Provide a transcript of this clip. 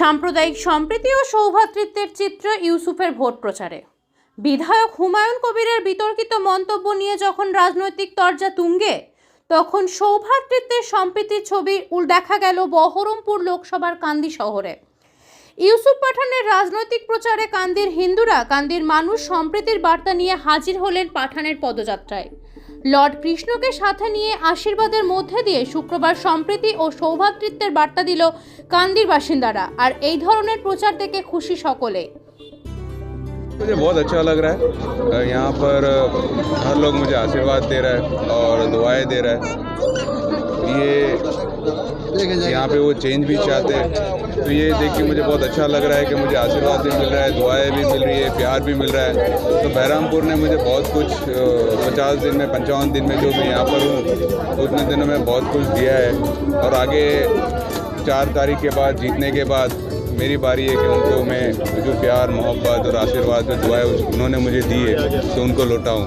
সাম্প্রদায়িক সম্প্রীতি ও সৌভাতৃত্বের চিত্র ইউসুফের ভোট প্রচারে। বিধায়ক হুমায়ুন কবিরের বিতর্কিত মন্তব্য নিয়ে যখন রাজনৈতিক তরজা তুঙ্গে, তখন সৌভাতৃত্বের সম্প্রীতির ছবি দেখা গেল বহরমপুর লোকসভার কান্দি শহরে। ইউসুফ পাঠানের রাজনৈতিক প্রচারে কান্দির হিন্দুরা, কান্দির মানুষ সম্প্রীতির বার্তা নিয়ে হাজির হলেন পাঠানের পদযাত্রায়। লর্ড কৃষ্ণকে সাথে নিয়ে আশীর্বাদের মধ্যে দিয়ে শুক্রবার সম্প্রীতি ও সৌভ্রাতৃত্বের বার্তা দিল কান্দির বাসিন্দারা আর এই ধরনের প্রচার দেখে খুশি সকলে मुझे बहुत अच्छा लग रहा है अ, यहाँ पर अ, हर लोग मुझे आशीर्वाद दे रहा है और दुआएं दे रहा है ये यहाँ पे वो चेंज भी चाहते हैं। तो ये देख के मुझे बहुत अच्छा लग रहा है कि मुझे आशीर्वाद भी मिल रहा है, दुआएँ भी मिल रही है, प्यार भी मिल रहा है। तो बहरामपुर ने मुझे बहुत कुछ पचास दिन में, पंचावन दिन में जो मैं यहाँ पर हूँ, उतने दिनों में बहुत कुछ दिया है। और आगे चार तारीख के बाद, जीतने के बाद, मेरी बारी है कि उनको मैं जो प्यार, मोहब्बत और आशीर्वाद दुआएँ उन्होंने मुझे दी है तो उनको लौटाऊँ।